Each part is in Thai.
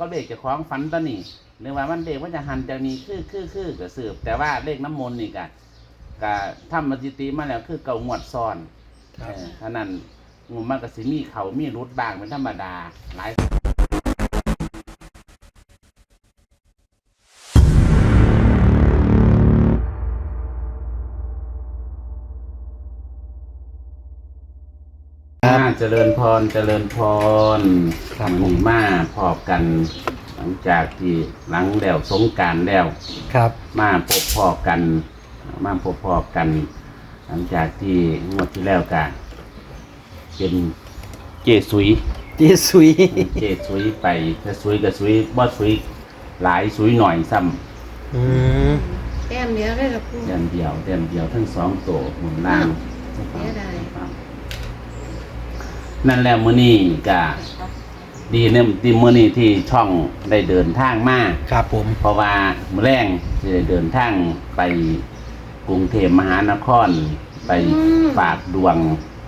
ก็เลขเจะคล้าของฝันตอนนี้หรือว่ามันเลขว่าจะหันจากนี้คือคือคือก็สืบ แต่ว่าเลขน้ำมนต์นี่กะกะทำมาจิติมาแล้วคือเก่างวดซ้อนครับ เออเท่านั้นงูมันก็สิมีเขามีรุดบ้างเป็นธรรมดาหลาย เจริญพร เจริญพรครับมันนี้มาพอบกัน หลังจากที่หลังแล้วสงกรารแล้ว ครับ มาพบพอกัน มาพบพอกัน หลังจากที่งวดที่แล้วกันเป็นเจสุย เจสุย เจสุยไปถ้าสุยก็สุยบ่สุยหลายสุยหน่อยซ้อืมแต้มเดียวได้ละปูำเดือนเดียวเดือนเดียวทั้งสองตัวหมุนล่าง เสียดาย นั่นแหละมื้อนี้ก็ดีเนี่ยดีมื้อนี้ที่ช่องได้เดินทางมาครับผม เพราะว่ามื้อแรงจะได้เดินทางไปกรุงเทพมหานคร ไปฝากดวง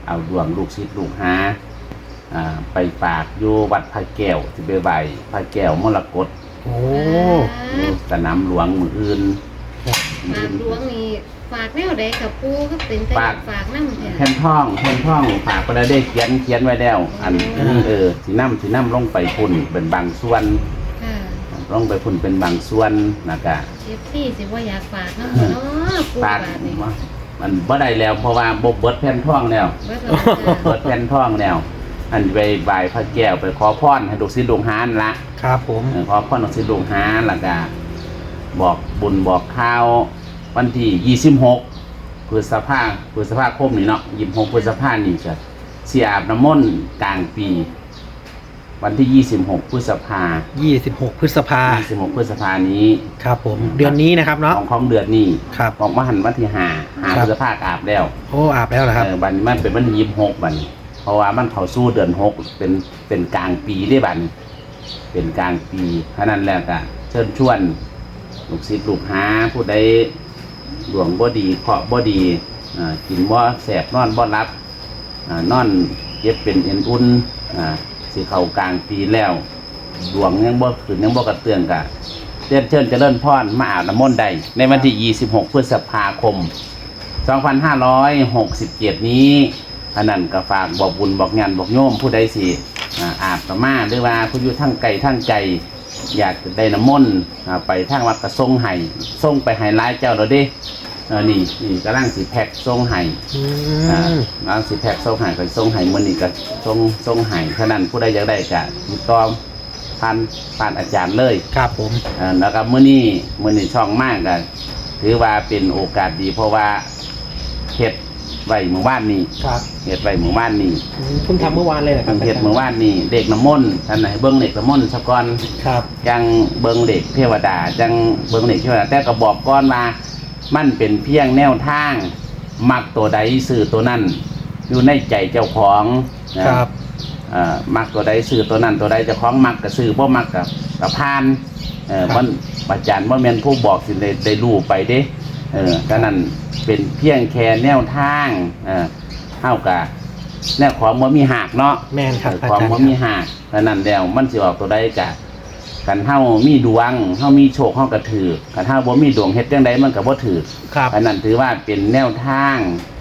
เอาดวงลูกศิษย์ลูกหาอ่าไปฝากอยู่วัดพระแก้วที่ไปไหวพระแก้วมรกตโอ้ อยู่สนามหลวงมืออื่น ฝากหลวงนี่ฝากแนวใดกับปูก็เป็นแต่ฝาก ฝากน้ำแท้แผ่นท่องแผ่นท่องฝากไปแล้วได้เขียนเขียนไว้แล้ว อันนี้เออสีน้ำสีน้ำลงไปพุ่นเป็นบางส่วนค่ะลงไปพุ่นเป็นบางส่วนนะกะเอฟซีสิว่าอยากฝากน้ำเนาะปูฝาฝากกนี่ว่ามันบ่ได้แล้วเพราะว่าบบเบิดแผ่นท่องแล้วเบิดแล้วเบิดแผ่นท่องแล้วอันไปบายพระแก้วไปขอพรให้ลูกศิษย์ลูกหานละ ครับผม เออขอพรลูกศิษย์ลูกหาแล้วก็ บอกบุญบอกข่าววันที่ยี่สิบหกพฤษภาพฤษภาคมนี่เนาะยี่สิบหกพฤษภานี่จะเสียอาบน้ำมนต์กลางปี วันที่ยี่สิบหกพฤษภายี่สิบหกพฤษภายี่สิบหกพฤษภานี้ ครับผม เดือนนี้นะครับเนาะ ของของเดือนนี้ครับ ของมหันวันที่ห้าห้าครับ พฤษภาอาบแล้วโอ้อาบแล้วเหรอครับ เออบันนี้มันเป็นวันที่ยี่สิบหกบัดนเพราะว่ามันเขาสู้เดือนหกเป็นเป็นกลางปีได้บัดนเป็นกลางปีเพราะนั้นแล้วก็เชิญชวน ลูกศิษย์ลูกหาผู้ใดหลวงบ่ดีเคาะบ่ดีกินบ่แสบนอนบ่รับอนอนเย็บเป็นเอ็นอุ่นอ่าสิเข้ากลางปีแล้วดวงยังบ่ขึ้นยังบ่กระเตื้องกะเชิญเชิญเจริญพรมาอาบน้ำมนต์ใดในวันที่ 26 พฤษภาคม 2567 นี้อันนั้นก็ฝากบอกบุญบอกงานบอกโยมผู้ใดสิอ่าอาบกมาหรือว่าผู้อยู่ทั้งไกลทั้งใจ อยากจะได้น้ำมนต์อ่าไปทางวัดกระทรงไห้ส่งไปไห้ร้ายเจ้าเราเด้เออนี่นี่กำลังสิแพ็กส่งไห้อือ่ามกำลังสิแพ็กส่งไห้ไปส่งไห้มื้อนี้ก็ส่งส่งไห้ฉะนั้นผู้ใดอยากได้ก็ติดต่อผ่านผ่านอาจารย์เลย ครับผมอ่าแล้วก็มื้อนี้มื้อนี้ช่องมากก็ถือว่าเป็นโอกาสดีเพราะว่าเฮ็ด ไว้เมื่อวานนี้ครับเฮ็ดไว้เมื่อวานนี้อืมเพิ่งทำเมื่อวานเลยเหรอครัเพิ่บงเฮ็ดเมื่อวานนี้เด็กน้ำมนต์ท่านไหนเบิ่งเด็กน้ำมนต์ซะก่อนครับ จังเบิ่งเด็กเทวดาจังเบิ่งเด็กเทวดาแต่ก็บอกก่อนว่ามันเป็นเพียงแนวทาง มักตัวใดสื่อตัวนั้นอยู่ในใจเจ้าของนะ ครับ เอ่อมักตัวใดสื่อตัวนั้นตัวใดเจ้าของมักก็สื่อบ่มักกับกับพานเออครับ มันอาจารย์ว่าแม่นผู้บอกสิได้ได้รู้ไปเด้ เออฉะนั้นเป็นเพียงแค่แนวทางเออเท่ากับแนวของบ่มีหักเนาะแม่นครับเอออาของจารย์บ่คมีรับหักฉะนั้นแล้วมันสิออกตัวใดกะกันเฮามีดวงเฮามีโชคเฮาก็ถือกันเฮาบ่มีดวงเฮ็ดจังไดมันก็บ่ถือ ครับ อันนั้นถือว่าเป็นแนวทาง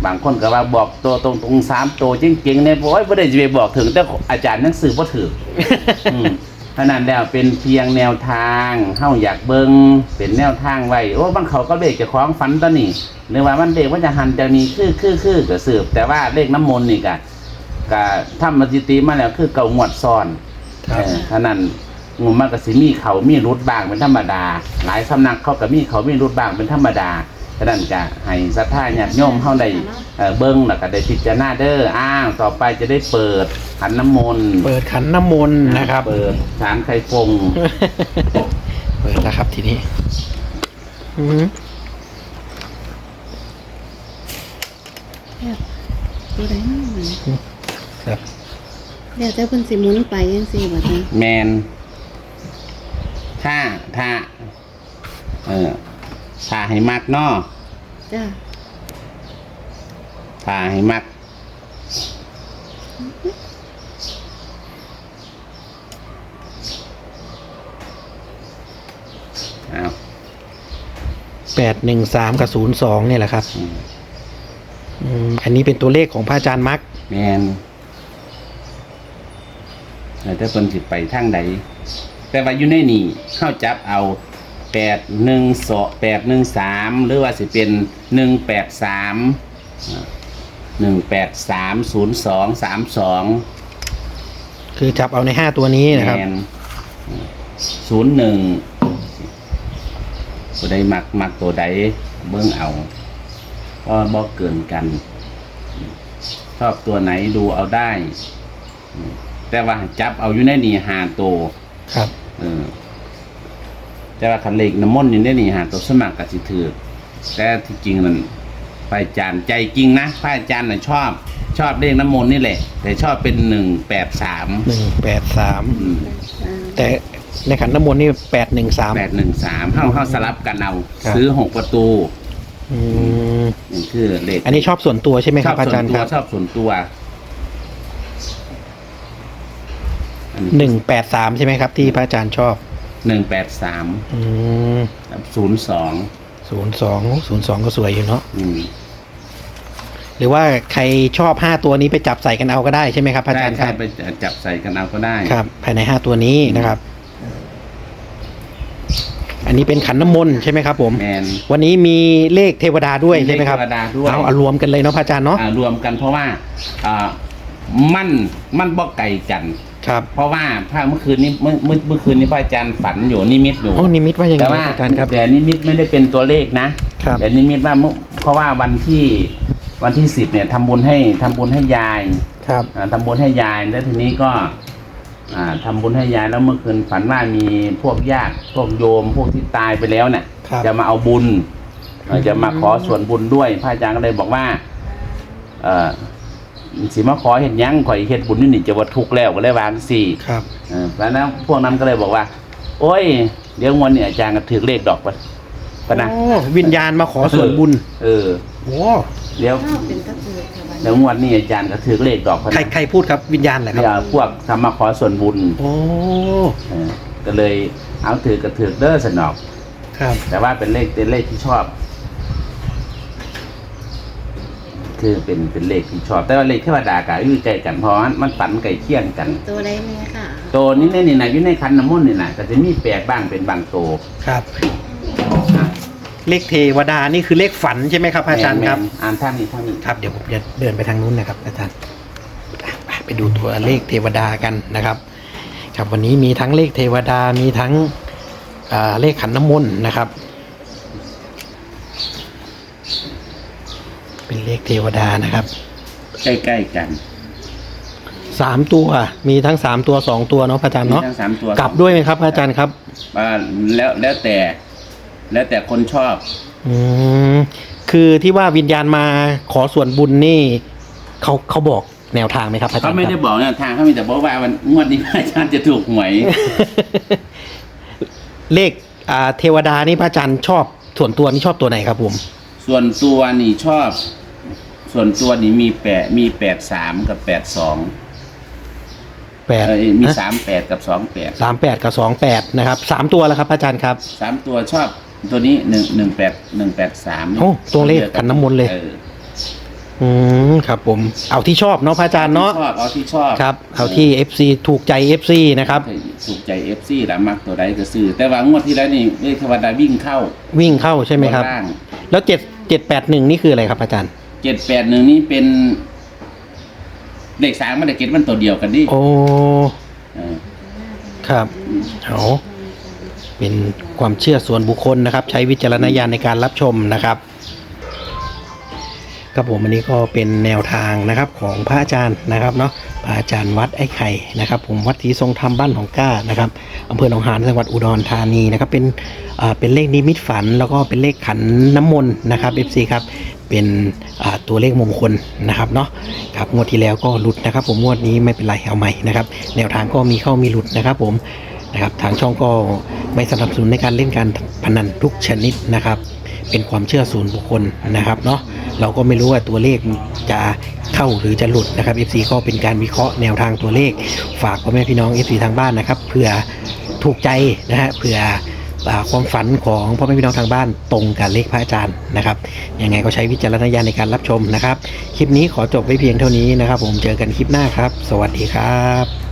บางคนก็ว่าบอกตัวตรงตรงๆสามตัวจริงๆเนี่ยโอ้ยบ่ได้จะไปบอกถึงแต่อาจารย์หนังสือบ่ถืออืม เพราะนั้นแล้วเป็นเพียงแนวทางเฮาอยากเบิ่งเป็นแนวทางไว้โอ้บางเขาก็เลขเจะคล้าของฝันตอนนี้หรือว่ามันเลขว่าจะหันจากนี้คือคือคือก็สืบ แต่ว่าเลขน้ำมนต์นี่ก็ก็ทำมาจิติมาแล้วคือเก่างวดซ้อนครับ เออฉะนั้นงูมันก็สิมีเขามีรุดบ้างเป็นธรรมดา หลายสำนักเขาก็มีเขามีรุดบ้างเป็นธรรมดาฉะนั้นก็ให้ศรัทธาญาติโยมเฮาได้เอ่อเบิ่งแล้วก็ได้พิจารณาเด้ออ้างต่อไปจะได้เปิด ขันน้ำมนต์เปิดขันน้ำมนต์นะครับ เปิดสารไข่ฟงเปิดแล้วครับทีนี้อืมตัวใดนั่นน่ะครับเดี๋ยวเจ้าเพิ่นสิหมุนไปจังซี่บ่จ้ะแมนถ้าถ้าเออถ้าให้มักเนาะจ้ะถ้าให้มัก อ้าวแปดหนึ่งสามกับศูนย์สองเนี่ยแหละครับอืมอืมอันนี้เป็นตัวเลขของพระอาจารย์มักแมนแต่ถ้าคนสิไปทางใดแต่ว่าอยู่ในนี่เข้าจับเอาแปดหนึ่งสแปดหนึ่งสามหรือว่าสิเป็นหนึ่งแปดสามหนึ่งแปดสามศูนย์สองสามสอง คือจับเอาในห้าตัวนี้นะครับ ศูนย์หนึ่ง ตัวใดมักมักตัวใดเบิ้งเอาก็บอกเกินกัน ชอบตัวไหนดูเอาได้ แต่ว่าจับเอาอยู่ในนี่หาตัวครับเออแต่ว่าคันเลขน้ำมนต์อยู่ในนี่หาตัวสมัครกับสิถือแต่ที่จริงมันพระอาจารย์ใจจริงนะพระอาจารย์น่ะชอบ ชอบเลขน้ำมนต์นี่แหละ แต่ชอบเป็นหนึ่งแปดสามหนึ่งแปดสามอ่าแต่ ในขันน้ำมนต์นี่แปดหนึ่งสาม แปดหนึ่งสามเข้าเข้าสลับกันเอาครับ ซื้อหกประตูอืมนี่คือเลขอันนี้ชอบส่วนตัวใช่ไหมชคอรับบอาส่วจารนย์ตัควรับชอบส่วนตัวอัหนึ่งแปดสามใช่ไหมครับ ที่พระอาจารย์ชอบหนึ่งแปดสามอืมศูนย์สองศูนย์สองศูนย์สองก็สวยอยู่เนาะอืมหรือว่าใครชอบห้าตัวนี้ไปจับใส่กันเอาก็ได้ใช่ไหมครับพระอาได้จารย์คใช่รับไปจับใส่กันเอาก็ได้ ครับ ภายในห้าตัวนี้นะครับ อันนี้เป็นขันน้ำมนต์ใช่ไหมครับผม แมน วันนี้มีเลขเทวดาด้วยใช่ไหมครับเลขเทวดาด้วย เอาเอารวมกันเลยเนาะพระอาจารย์เนาะอ่ารวมกันเพราะว่าอ่ามันมันบอกไก่กันครับเพราะว่าพระเมื่อคืนนี้เมื่อเมื่อเมื่อคืนนี้พระอาจารย์ฝันอยู่นิมิตอยู่ โอ้นิมิตว่ายังไงแต่คว่ารับอาจารย์ครับ แต่นิมิตไม่ได้เป็นตัวเลขนะครับ แต่นิมิตว่าเมื่อเพราะว่าวันที่วันที่สิบเนี่ยทำบุญให้ทำบุญให้ยายครับ อ่าทำบุญให้ยายแล้วทีนี้ก็ อ่าทำบุญให้ยายแล้วเมื่อคืนฝันว่ามีพวกญาติพวกโยมพวกที่ตายไปแล้วเนี่ยครับจะมาเอาบุญเอ่อจะมาขอส่วนบุญด้วยพระอาจารย์ก็เลยบอกว่า เออสิมาขอเห็นยังข่อยเฮ็ดบุญนี่นี่จะว่าทุกข์แล้วก็เลยวาจังสี่ครับเออแล้วนั้นพวกนั้นก็เลยบอกว่า โอ้ยเดี๋ยวงวันนี้อาจารย์ก็ถือเลขดอกไป ปะนะโอ้วิญญาณมาขอส่วนบุญเออ โอ้เดี๋ยวข้าวเป็นตะกือค่ะบัดเดี๋ยวงวดนี้อาจารย์ก็ถือเลขดอกไปใครนะใครพูดครับวิญญาณแหละครัเดี๋ยวบพวกทำมาขอส่วนบุญโอ้เออก็เลยเอาถือกระถือเด้อสนอก ครับแต่ว่าเป็นเลขเป็นเลขที่ชอบ คือเป็นเป็นเลขที่ชอบ แต่ว่าเลขเทวดากับอยู่ใจกันเพราะมันมันฝันไก่เคี่ยงกัน ตัวใดเนี่ยค่ะโตนี่นี่นี่นะอยู่ในคันน้ำมนต์นี่นะก็จะมีแปลกบ้างเป็นบางโตครับ นะ เลขเทวดานี่คือเลขฝันใช่ไหมครับอาจารย์ครับ แม่นๆอ่านท่านนี้ท่านนี้ครับเดี๋ยวผมจะเดินไปทางนู้นนะครับ อาจารย์ไปไปดูตัวเลขเทวดากันนะครับ ครับวันนี้มีทั้งเลขเทวดามีทั้งอ่าเลขขันน้ำมนต์นะครับ เป็นเลขเทวดานะครับใกล้ๆกันสามตัวมีทั้งสามตัวสองตัวเนาะพระอาจารย์มีเนาะทั้งสามตัวกลับด้วยไหมครับพระอาจารย์ครับ อ่าแล้วแล้วแต่ แล้วแต่คนชอบ อืมคือที่ว่าวิญญาณมาขอส่วนบุญนี่เขาเขาบอกแนวทางไหมครับพระอาจารเขาย์ไม่คได้รับ บอกแนวทางเขามีแต่บอกว่าวันงวดนี้อาจารย์จะถูกหวย เลขอ่าเทวดานี่พระอาจารย์ชอบส่วนตัวนี่ชอบตัวไหนครับผมส่วนตัวนี่ชอบ ส่วนตัวนี่มีแปดมีแปดสามกับแปดสองแปดเอ้ยมีนะสามแปดกับสองแปดสามแปดกับสองแปดนะครับสามตัวแล้วครับพระอาจารย์ครับ สามตัวชอบ ตัวนี้หนึ่งหนึ่งแปดหนึ่งแปดสามโอ้ตัวเลขขันน้ำมนต์เลย อออืมครับผมเอาที่ชอบเนาะพระอาจารย์เนาะชอบเอาที่ชอบครับเอาที่ FC ถูกใจ FC นะครับถูกใจเอฟซีละมักตัวใดก็ซื้อแต่ว่างวดที่แล้วนี่เลขเทวดาวิ่งเข้าวิ่งเข้าใช่ไหมครับตัวล่างแล้วเจ็ดเจ็ดแปดหนึ่งนี่คืออะไรครับอาจารย์ เจ็ดแปดหนึ่งนี่เป็นเลขสามมันได้เก็ตมันตัวเดียวกันดิโอ้ เออครับเอา เป็นความเชื่อส่วนบุคคลนะครับ ใช้วิจารณญาณในการรับชมนะครับครับผมอันนี้ก็เป็นแนวทางนะครับของพระอาจารย์นะครับเนาะพระอาจารย์วัดไอ้ไข่นะครับ ผมวัดทีทรงธรรมบ้านของก้านะครับอำเภอหนองหานจังหวัดอุดรธานีนะครับเป็นอ่าเป็นเลขนิมิตฝัน แล้วก็เป็นเลขขันน้ำมนต์นะครับ FC ครับเป็นตัวเลขมงคลนะครับเนาะครับงวดที่แล้วก็หลุดนะครับ ผมงวดนี้ไม่เป็นไรเอาใหม่นะครับ แนวทางก็มีเข้ามีหลุดนะครับ ผม นะครับทางช่องก็ไม่สนับสนุนในการเล่นการพนันทุกชนิดนะครับ เป็นความเชื่อส่วนบุคคลนะครับเนาะเราก็ไม่รู้ว่าตัวเลขจะเข้าหรือจะหลุดนะครับ FC ก็เป็นการวิเคราะห์แนวทางตัวเลข ฝากพ่อแม่พี่น้อง FC ทางบ้านนะครับเผื่อถูกใจนะฮะเผื่ออความฝันของพ่อแม่พี่น้องทางบ้านตรงกับเลขพระอาจารย์นะครับยังไงก็ใช้วิจารณญาณในการรับชมนะครับ คลิปนี้ขอจบไว้เพียงเท่านี้นะครับ ผมเจอกันคลิปหน้าครับ สวัสดีครับ